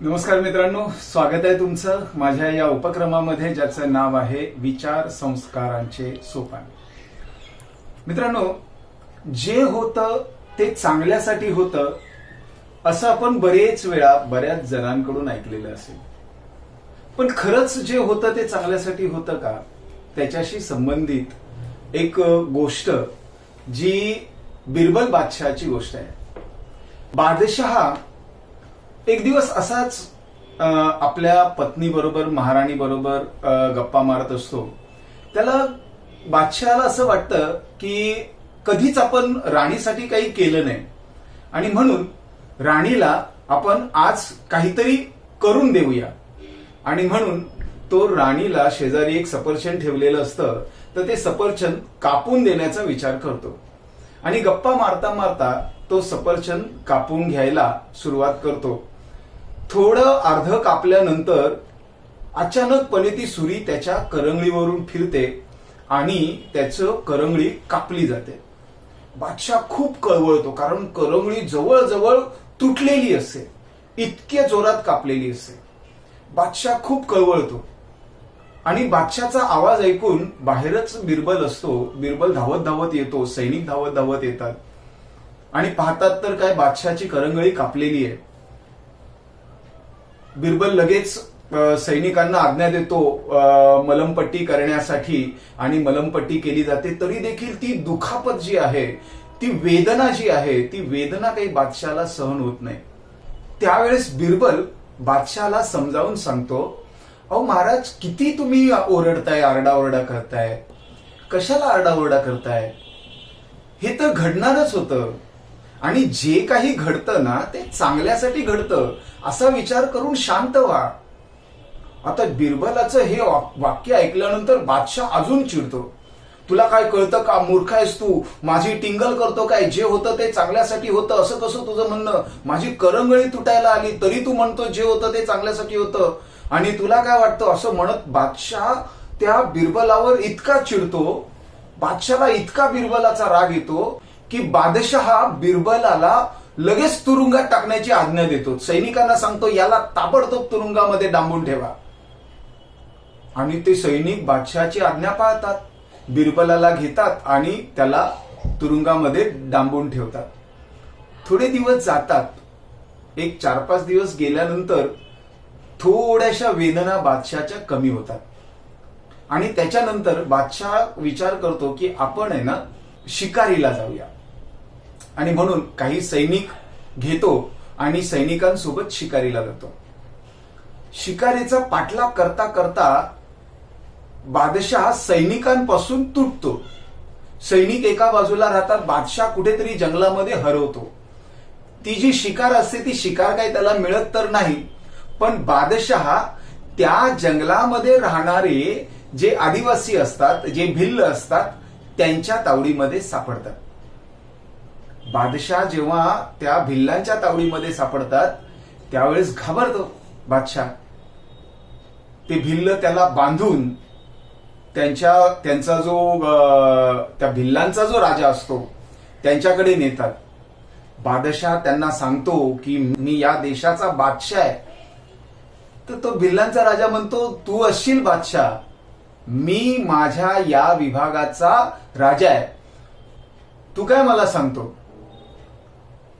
नमस्कार मित्रांनो स्वागत आहे तुमचं माझ्या या उपक्रमामध्ये ज्याचं नाव आहे विचार संस्कारांचे सोपान. मित्रांनो जे होतं ते चांगल्यासाठी होतं असं आपण बरेच वेळा बऱ्याच जणांकडून ऐकलेलं असेल. पण खरंच जे होतं ते चांगल्यासाठी होतं का? त्याच्याशी संबंधित एक गोष्ट जी बिरबल बादशहाची गोष्ट आहे. बादशहा एक दिवस असाच आपल्या पत्नी बरोबर महाराणी बरोबर गप्पा मारत असतो. त्याला बादशहाला असं वाटतं की कधीच आपण राणीसाठी काही केलं नाही. आणि म्हणून राणीला आपण आज काहीतरी करून देऊया. आणि म्हणून तो राणीला शेजारी एक सफरचंद ठेवलेलं असतं तर ते सफरचंद कापून देण्याचा विचार करतो. आणि गप्पा मारता मारता तो सफरचंद कापून घ्यायला सुरुवात करतो. थोडं अर्ध कापल्यानंतर अचानकपणे ती सुरी त्याच्या करंगळीवरून फिरते आणि त्याचं करंगळी कापली जाते. बादशाह खूप कळवळतो कारण करंगळी जवळजवळ तुटलेली असते. इतक्या जोरात कापलेली असते. बादशाह खूप कळवळतो. आणि बादशाचा आवाज ऐकून बाहेरच बिरबल असतो. बिरबल धावत धावत येतो सैनिक धावत धावत येतात. आणि पाहतात तर काय बादशाची करंगळी कापलेली आहे. बिरबल लगेच सैनिकांना आज्ञा देतो मलमपट्टी करण्यासाठी आणि मलमपट्टी केली जाते. तरी देखील ती दुखापत जी आहे ती वेदना जी आहे ती वेदना काही बादशाला सहन होत नाही. त्यावेळेस बिरबल बादशाला समजावून सांगतो अहो महाराज किती तुम्ही ओरडताय आरडाओरडा करताय? कशाला आरडाओरडा करताय? हे तर घडणारच होतं. आणि जे काही घडतं ना ते चांगल्यासाठी घडतं असा विचार करून शांत व्हा. आता बिरबलाचं हे वाक्य ऐकल्यानंतर बादशाह अजून चिडतो. तुला काय कळतं का मूर्ख आहेस तू? माझी टिंगल करतो काय? जे होतं ते चांगल्यासाठी होतं. असं कसं तुझं म्हणणं? माझी करंगळी तुटायला आली तरी तू म्हणतो जे होतं ते चांगल्यासाठी होतं. आणि तुला काय वाटतं? असं म्हणत बादशाह त्या बिरबलावर इतका चिडतो. बादशाला इतका बिरबलाचा राग येतो की बादशहा बिरबलाला लगेच तुरुंगात टाकण्याची आज्ञा देतो. सैनिकांना सांगतो याला ताबडतोब तुरुंगामध्ये डांबून ठेवा. आणि ते सैनिक बादशहाची आज्ञा पाळतात बिरबलाला घेतात आणि त्याला तुरुंगामध्ये डांबून ठेवतात. थोडे दिवस जातात. एक चार पाच दिवस गेल्यानंतर थोड्याशा वेदना बादशाच्या कमी होतात. आणि त्याच्यानंतर बादशाह विचार करतो की आपण आहे ना शिकारीला जाऊया. आणि म्हणून काही सैनिक घेतो आणि सैनिकांसोबत शिकारीला जातो. शिकारीचा पाठलाग करता करता बादशाह सैनिकांपासून तुटतो. सैनिक एका बाजूला राहतात बादशाह कुठेतरी जंगलामध्ये हरवतो. ती जी शिकार असते ती शिकार काही त्याला मिळत तर नाही पण बादशाह त्या जंगलामध्ये राहणारे जे आदिवासी असतात जे भिल्ल असतात त्यांच्या तावडीमध्ये सापडतात. बादशाह जेव्हा त्या भिल्लांच्या तावडीमध्ये सापडतात त्यावेळेस घाबरतो बादशाह. ते भिल्ल त्याला बांधून त्यांच्या त्यांचा जो त्या भिल्लांचा जो राजा असतो त्यांच्याकडे नेतात. बादशाह त्यांना सांगतो की मी या देशाचा बादशाह आहे. तर तो भिल्लांचा राजा म्हणतो तू असशील बादशाह. मी माझ्या या विभागाचा राजा आहे. तू काय मला सांगतो?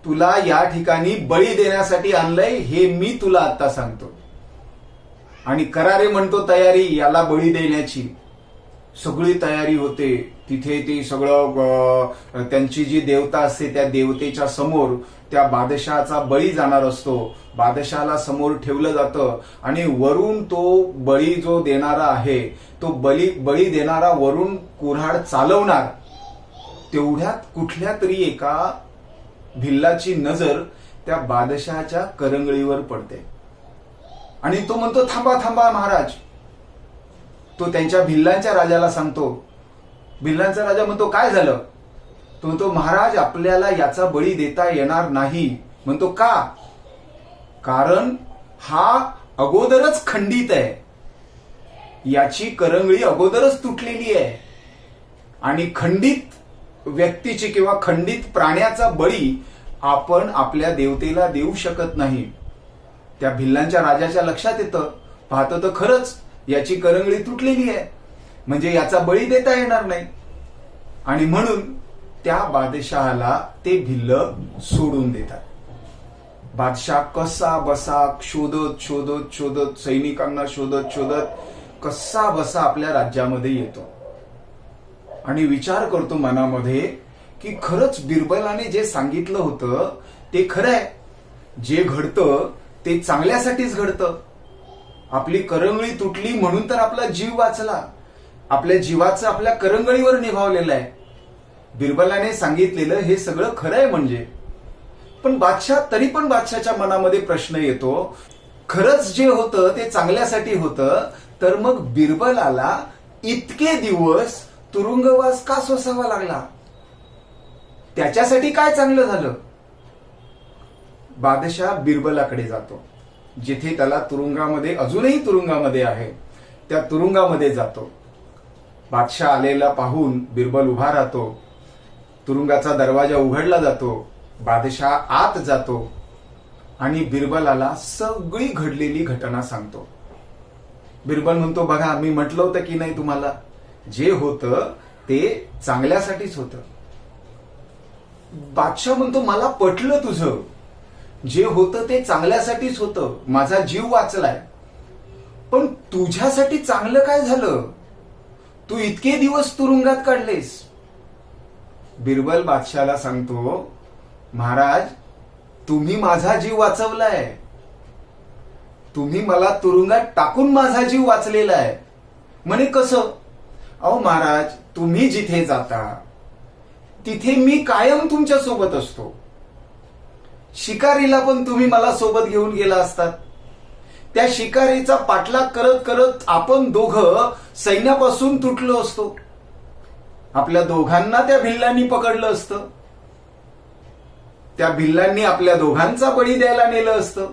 तुला या ठिकाणी बळी देण्यासाठी आणलंय हे मी तुला आता सांगतो. आणि करारे म्हणतो तयारी याला बळी देण्याची. सगळी तयारी होते. तिथे ते सगळं त्यांची जी देवता असते त्या देवतेच्या समोर त्या बादशहाचा बळी जाणार असतो. बादशहाला समोर ठेवलं जातं. आणि वरून तो बळी जो देणारा आहे तो बळी बळी देणारा वरून कुऱ्हाड चालवणार. तेवढ्यात कुठल्या तरी एका भिल्लाची नजर त्या बादशहाच्या करंगळीवर पडते. आणि तो म्हणतो थांबा थांबा महाराज. तो त्यांच्या भिल्लांच्या राजाला सांगतो. भिल्लांचा राजा म्हणतो काय झालं? तो म्हणतो महाराज आपल्याला याचा बळी देता येणार नाही. म्हणतो का? कारण हा अगोदरच खंडित आहे. याची करंगळी अगोदरच तुटलेली आहे. आणि खंडित व्यक्तीची किंवा खंडित प्राण्याचा बळी आपण आपल्या देवतेला देऊ शकत नाही. त्या भिल्लांच्या राजाच्या लक्षात येतं. पाहतं तर खरंच याची करंगळी तुटलेली आहे. म्हणजे याचा बळी देता येणार नाही. आणि म्हणून त्या बादशहाला ते भिल्ल सोडून देतात. बादशाह कसा बसा शोधत शोधत शोधत सैनिकांना शोधत शोधत कसा बसा आपल्या राज्यामध्ये येतो. आणि विचार करतो मनामध्ये की खरंच बिरबलाने जे सांगितलं होतं ते खरं आहे. जे घडतं ते चांगल्यासाठीच घडतं. आपली करंगळी तुटली म्हणून तर आपला जीव वाचला. आपल्या जीवाचं आपल्या करंगळीवर निभावलेलं आहे. बिरबलाने सांगितलेलं हे सगळं खरं आहे म्हणजे. पण बादशाह तरी पण बादशाच्या मनामध्ये प्रश्न येतो खरंच जे होतं ते चांगल्यासाठी होतं तर मग बिरबलाला इतके दिवस तुरुंगवास का सोसावा लागला? त्याच्यासाठी काय चांगलं झालं? बादशाह बिरबलाकडे जातो. जिथे त्याला तुरुंगामध्ये अजूनही तुरुंगामध्ये आहे त्या तुरुंगामध्ये जातो. बादशाह आलेला पाहून बिरबल उभा राहतो. तुरुंगाचा दरवाजा उघडला जातो. बादशाह आत जातो आणि बिरबलाला सगळी घडलेली घटना सांगतो. बिरबल म्हणतो बघा मी म्हटलं होतं की नाही तुम्हाला? जे होतं ते चांगल्यासाठीच होतं. बादशाह म्हणतो मला पटलं तुझं. जे होतं ते चांगल्यासाठीच होतं. माझा जीव वाचलाय. पण तुझ्यासाठी चांगलं काय झालं? तू इतके दिवस तुरुंगात काढलेस. बिरबल बादशाला सांगतो महाराज तुम्ही माझा जीव वाचवलाय. तुम्ही मला तुरुंगात टाकून माझा जीव वाचलेला आहे म्हणे कसं? अहो महाराज तुम्ही जिथे जाता तिथे मी कायम तुमच्यासोबत असतो. शिकारीला पण तुम्ही मला सोबत घेऊन गेला असतात. त्या शिकारीचा पाठलाग करत करत आपण दोघं सैन्यापासून तुटलो असतो. आपल्या दोघांना त्या भिल्लांनी पकडलं असतं. त्या भिल्लांनी आपल्या दोघांचा बळी द्यायला नेलं असतं.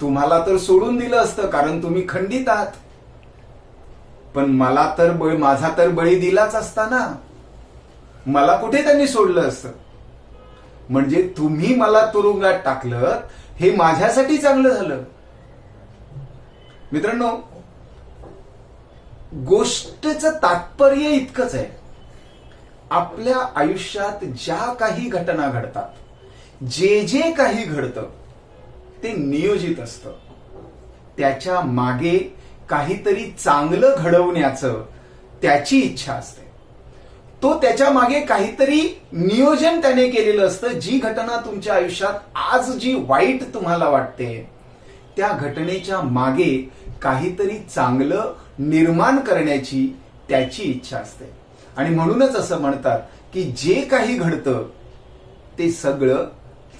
तुम्हाला तर सोडून दिलं असतं कारण तुम्ही खंडित आहात. पण मला तर बळी माझा तर बळी दिलाच असता ना मला कुठे त्यांनी सोडलं असतं म्हणजे तुम्ही मला तुरुंगात टाकलं हे माझ्यासाठी चांगलं झालं. मित्रांनो गोष्टचं तात्पर्य इतकंच आहे. आपल्या आयुष्यात ज्या काही घटना घडतात जे जे काही घडतं ते नियोजित असतं. त्याच्यामागे काहीतरी चांगलं घडवण्याचं त्याची इच्छा असते. तो त्याच्यामागे काहीतरी नियोजन त्याने केलेलं असतं. जी घटना तुमच्या आयुष्यात आज जी वाईट तुम्हाला वाटते त्या घटनेच्या मागे काहीतरी चांगलं निर्माण करण्याची त्याची इच्छा असते. आणि म्हणूनच असं म्हणतात की जे काही घडतं ते सगळं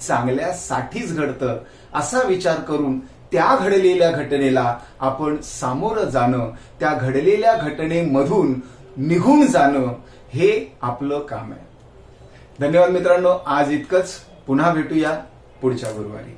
चांगल्यासाठीच घडतं असा विचार करून त्या घडलेल्या घटनेला आपण सामोरं जाणं त्या घडलेल्या घटनेमधून निघून जाणं हे आपलं काम आहे. धन्यवाद मित्रांनो आज इतकंच. पुन्हा भेटूया पुढच्या गुरुवारी.